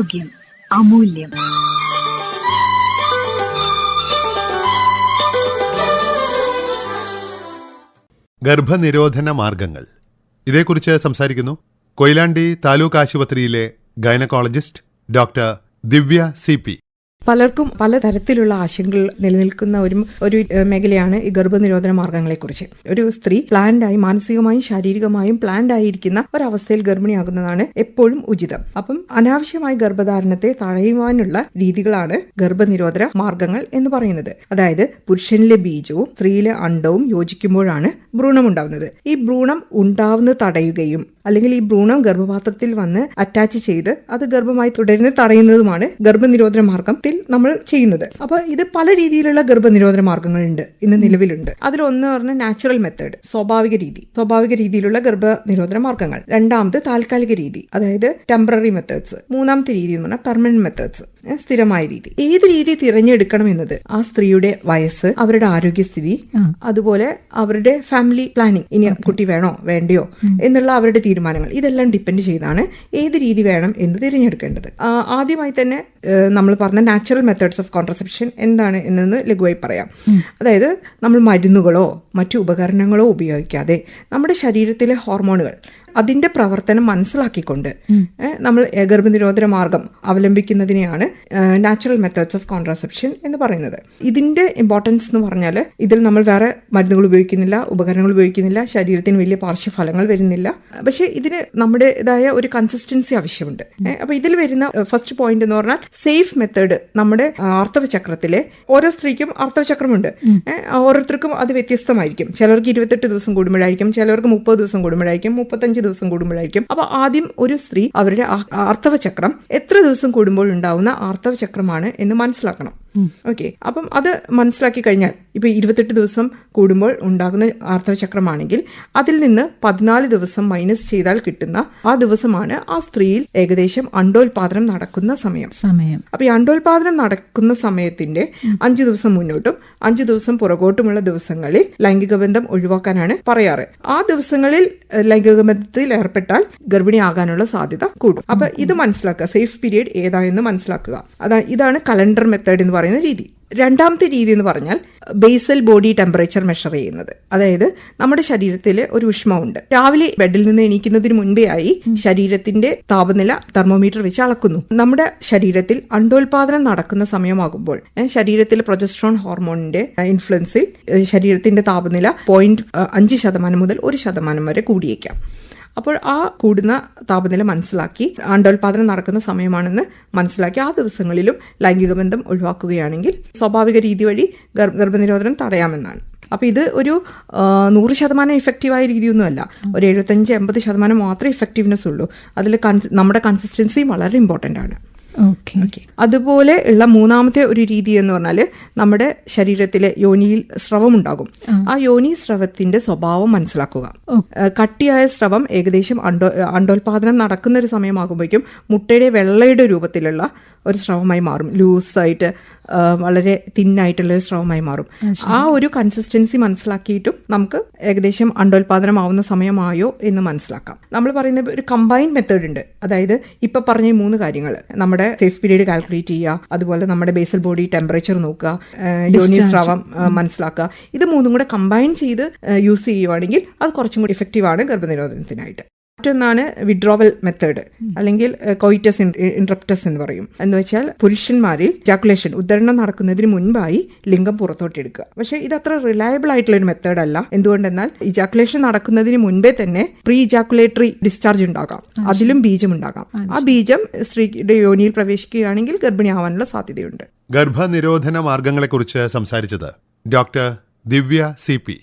ആരോഗ്യം അമൂല്യം. ഗർഭനിരോധന മാർഗങ്ങൾ. ഇതേക്കുറിച്ച് സംസാരിക്കുന്നു കൊയിലാണ്ടി താലൂക്ക് ആശുപത്രിയിലെ gynaecologist doctor Divya C P. പലർക്കും പലതരത്തിലുള്ള ആശങ്കകൾ നിലനിൽക്കുന്ന ഒരു ഒരു മേഖലയാണ് ഈ ഗർഭനിരോധന മാർഗങ്ങളെക്കുറിച്ച്. ഒരു സ്ത്രീ പ്ലാൻഡ് ആയി മാനസികമായും ശാരീരികമായും പ്ലാൻഡ് ആയിരിക്കുന്ന ഒരവസ്ഥയിൽ ഗർഭിണിയാകുന്നതാണ് എപ്പോഴും ഉചിതം. അപ്പം അനാവശ്യമായ ഗർഭധാരണത്തെ തടയുവാനുള്ള രീതികളാണ് ഗർഭനിരോധന മാർഗങ്ങൾ എന്ന് പറയുന്നത്. അതായത് പുരുഷനിലെ ബീജവും സ്ത്രീയിലെ അണ്ടവും യോജിക്കുമ്പോഴാണ് ഭ്രൂണം ഉണ്ടാവുന്നത്. ഈ ഭ്രൂണം ഉണ്ടാവുന്നത് തടയുകയും അല്ലെങ്കിൽ ഈ ഭ്രൂണം ഗർഭപാത്രത്തിൽ വന്ന് അറ്റാച്ച് ചെയ്ത് അത് ഗർഭമായി തുടരുന്നത് തടയുന്നതുമാണ് ഗർഭനിരോധന മാർഗത്തിൽ നമ്മൾ ചെയ്യുന്നത്. അപ്പൊ ഇത് പല രീതിയിലുള്ള ഗർഭനിരോധന മാർഗങ്ങളുണ്ട് ഇന്ന് നിലവിലുണ്ട്. അതിലൊന്ന് പറഞ്ഞ നാച്ചുറൽ മെത്തേഡ് സ്വാഭാവിക രീതി. സ്വാഭാവിക രീതിയിലുള്ള ഗർഭനിരോധന മാർഗങ്ങൾ. രണ്ടാമത് താൽക്കാലിക രീതി അതായത് ടെമ്പററി മെത്തേഡ്സ് മൂന്നാമത്തെ രീതി എന്ന് പറഞ്ഞാൽ പെർമനന്റ് മെത്തേഡ്സ് സ്ഥിരമായ രീതി. ഏത് രീതി തിരഞ്ഞെടുക്കണം എന്നത് ആ സ്ത്രീയുടെ വയസ്സ് അവരുടെ ആരോഗ്യസ്ഥിതി അതുപോലെ അവരുടെ ഫാമിലി പ്ലാനിങ് ഇനി കുട്ടി വേണോ വേണ്ടയോ എന്നുള്ള അവരുടെ തീരുമാനങ്ങൾ. ഇതെല്ലാം ഡിപ്പെൻഡ് ചെയ്താണ് ഏത് രീതി വേണം എന്ന് തിരഞ്ഞെടുക്കേണ്ടത്. ആദ്യമായി തന്നെ നമ്മൾ പറഞ്ഞ നാച്ചുറൽ മെത്തേഡ്സ് ഓഫ് കോൺട്രസെപ്ഷൻ എന്താണ് എന്നെന്ന് ലഘുവായി പറയാം. അതായത് നമ്മൾ മരുന്നുകളോ മറ്റു ഉപകരണങ്ങളോ ഉപയോഗിക്കാതെ നമ്മുടെ ശരീരത്തിലെ ഹോർമോണുകൾ അതിന്റെ പ്രവർത്തനം മനസ്സിലാക്കിക്കൊണ്ട് നമ്മൾ ഗർഭനിരോധന മാർഗം അവലംബിക്കുന്നതിനെയാണ് നാച്ചുറൽ മെത്തേഡ്സ് ഓഫ് കോൺട്രാസെപ്ഷൻ എന്ന് പറയുന്നത്. ഇതിന്റെ ഇമ്പോർട്ടൻസ് എന്ന് പറഞ്ഞാൽ ഇതിൽ നമ്മൾ വേറെ മരുന്നുകൾ ഉപയോഗിക്കുന്നില്ല ഉപകരണങ്ങൾ ഉപയോഗിക്കുന്നില്ല ശരീരത്തിന് വലിയ പാർശ്വഫലങ്ങൾ വരുന്നില്ല. പക്ഷേ ഇതിന് നമ്മുടേതായ ഒരു കൺസിസ്റ്റൻസി ആവശ്യമുണ്ട് അപ്പോൾ അപ്പൊ ഇതിൽ വരുന്ന ഫസ്റ്റ് പോയിന്റ് എന്ന് പറഞ്ഞാൽ സേഫ് മെത്തേഡ് നമ്മുടെ ആർത്തവചക്രത്തിലെ ഓരോ സ്ത്രീക്കും ആർത്തവചക്രമുണ്ട് ഓരോരുത്തർക്കും അത് വ്യത്യസ്തമായിരിക്കും. ചിലർക്ക് ഇരുപത്തെട്ട് ദിവസം കൂടുമ്പോഴായിരിക്കും ചിലർക്ക് മുപ്പത് ദിവസം കൂടുമ്പോഴായിരിക്കും മുപ്പത്തഞ്ച് ദിവസം കൂടുമ്പോഴായിരിക്കും. അപ്പൊ ആദ്യം ഒരു സ്ത്രീ അവരുടെ ആർത്തവചക്രം ആർത്തവ ചക്രം എത്ര ദിവസം കൂടുമ്പോൾ ഉണ്ടാവുന്ന ആർത്തവ ചക്രമാണ് എന്ന് മനസ്സിലാക്കണം. ഓക്കെ. അപ്പം അത് മനസ്സിലാക്കി കഴിഞ്ഞാൽ ഇപ്പൊ ഇരുപത്തെട്ട് ദിവസം കൂടുമ്പോൾ ഉണ്ടാകുന്ന ആർത്തവ ചക്രമാണെങ്കിൽ അതിൽ നിന്ന് പതിനാല് ദിവസം മൈനസ് ചെയ്താൽ കിട്ടുന്ന ആ ദിവസമാണ് ആ സ്ത്രീയിൽ ഏകദേശം അണ്ടോൽപാദനം നടക്കുന്ന സമയം. സമയം. അപ്പൊ ഈ അണ്ടോൽപാദനം നടക്കുന്ന സമയത്തിന്റെ അഞ്ചു ദിവസം മുന്നോട്ടും അഞ്ചു ദിവസം പുറകോട്ടുമുള്ള ദിവസങ്ങളിൽ ലൈംഗിക ബന്ധം ഒഴിവാക്കാനാണ് പറയാറ്. ആ ദിവസങ്ങളിൽ ലൈംഗിക ബന്ധത്തിൽ ഏർപ്പെട്ടാൽ ഗർഭിണിയാകാനുള്ള സാധ്യത കൂടും. അപ്പൊ ഇത് മനസ്സിലാക്കുക. സേഫ് പീരീഡ് ഏതായെന്ന് മനസ്സിലാക്കുക. അതാണ് ഇതാണ് കലണ്ടർ മെത്തേഡ് എന്ന് പറയുന്ന രീതി. രണ്ടാമത്തെ രീതി എന്ന് പറഞ്ഞാൽ ബേസൽ ബോഡി ടെമ്പറേച്ചർ മെഷർ ചെയ്യുന്നത്. അതായത് നമ്മുടെ ശരീരത്തിൽ ഒരു ഉഷ്മമുണ്ട്. രാവിലെ ബെഡിൽ നിന്ന് എണീക്കുന്നതിന് മുൻപേ ആയി ശരീരത്തിന്റെ താപനില തെർമോമീറ്റർ വെച്ച് അളക്കുന്നു. നമ്മുടെ ശരീരത്തിൽ അണ്ടോൽപാദനം നടക്കുന്ന സമയമാകുമ്പോൾ ശരീരത്തിലെ ശരീരത്തിൽ പ്രൊജസ്ട്രോൺ ഹോർമോണിന്റെ ഇൻഫ്ലുവൻസിൽ ശരീരത്തിന്റെ താപനില പോയിന്റ് അഞ്ച് ശതമാനം മുതൽ ഒരു ശതമാനം വരെ കൂടിയേക്കാം. അപ്പോൾ ആ കൂടുന്ന താപനില മനസ്സിലാക്കി അണ്ടോൽപാദനം നടക്കുന്ന സമയമാണെന്ന് മനസ്സിലാക്കി ആ ദിവസങ്ങളിലും ലൈംഗിക ബന്ധം ഒഴിവാക്കുകയാണെങ്കിൽ സ്വാഭാവിക രീതി വഴി ഗർഭനിരോധനം തടയാമെന്നാണ്. അപ്പോൾ ഇത് ഒരു നൂറ് ശതമാനം ഇഫക്റ്റീവായ രീതിയൊന്നുമല്ല. ഒരു എഴുപത്തഞ്ച് എൺപത് ശതമാനം മാത്രമേ ഇഫക്റ്റീവ്നെസ് ഉള്ളൂ. അതിൽ നമ്മുടെ കൺസിസ്റ്റൻസിയും വളരെ ഇമ്പോർട്ടന്റ് ആണ്. ഓക്കെ. അതുപോലെ ഉള്ള മൂന്നാമത്തെ ഒരു രീതി എന്ന് പറഞ്ഞാൽ നമ്മുടെ ശരീരത്തിലെ യോനിയിൽ സ്രവം ഉണ്ടാകും ആ യോനി സ്രവത്തിന്റെ സ്വഭാവം മനസ്സിലാക്കുക. കട്ടിയായ സ്രവം ഏകദേശം അണ്ടോ അണ്ടോൽപാദനം നടക്കുന്ന ഒരു സമയമാകുമ്പോഴേക്കും മുട്ടയുടെ വെള്ളയുടെ രൂപത്തിലുള്ള ഒരു സ്രവമായി മാറും. ലൂസായിട്ട് വളരെ തിന്നായിട്ടുള്ള ഒരു സ്രവമായി മാറും. ആ ഒരു കൺസിസ്റ്റൻസി മനസ്സിലാക്കിയിട്ടും നമുക്ക് ഏകദേശം അണ്ടോൽപാദനമാവുന്ന സമയമായോ എന്ന് മനസ്സിലാക്കാം. നമ്മൾ പറയുന്ന ഒരു കമ്പൈൻഡ് മെത്തേഡ് ഉണ്ട്. അതായത് ഇപ്പൊ പറഞ്ഞ മൂന്ന് കാര്യങ്ങൾ. നമ്മുടെ സേഫ് പീരീഡ് കാൽക്കുലേറ്റ് ചെയ്യുക അതുപോലെ നമ്മുടെ ബേസൽ ബോഡി ടെമ്പറേച്ചർ നോക്കുക യോനി സ്രാവം മനസ്സിലാക്കുക. ഇത് മൂന്നും കൂടെ കമ്പൈൻ ചെയ്ത് യൂസ് ചെയ്യുവാണെങ്കിൽ അത് കുറച്ചും കൂടി ഇഫക്റ്റീവ് ആണ് ഗർഭനിരോധനത്തിനായിട്ട്. മറ്റൊന്നാണ് വിഡ്രോവൽ മെത്തേഡ് അല്ലെങ്കിൽ കോയിറ്റസ് ഇൻട്രപ്റ്റസ് എന്ന് പറയും. എന്ന് വെച്ചാൽ പുരുഷന്മാരിൽ ജാക്കുലേഷൻ ഉദ്ധരണം നടക്കുന്നതിന് മുൻപായി ലിംഗം പുറത്തോട്ട് എടുക്കുക. പക്ഷെ ഇത് അത്ര റിലയബിൾ ആയിട്ടുള്ള ഒരു മെത്തേഡ് അല്ല. എന്തുകൊണ്ടെന്നാൽ ഇജാക്കുലേഷൻ നടക്കുന്നതിന് മുൻപേ തന്നെ പ്രീ ഇജാക്കുലേറ്ററി ഡിസ്ചാർജ് ഉണ്ടാകാം അതിലും ബീജം ഉണ്ടാകാം. ആ ബീജം സ്ത്രീയുടെ യോനിയിൽ പ്രവേശിക്കുകയാണെങ്കിൽ ഗർഭിണിയാവാനുള്ള സാധ്യതയുണ്ട്. ഗർഭനിരോധന മാർഗങ്ങളെക്കുറിച്ച് സംസാരിച്ചത് ഡോക്ടർ ദിവ്യ സി പി.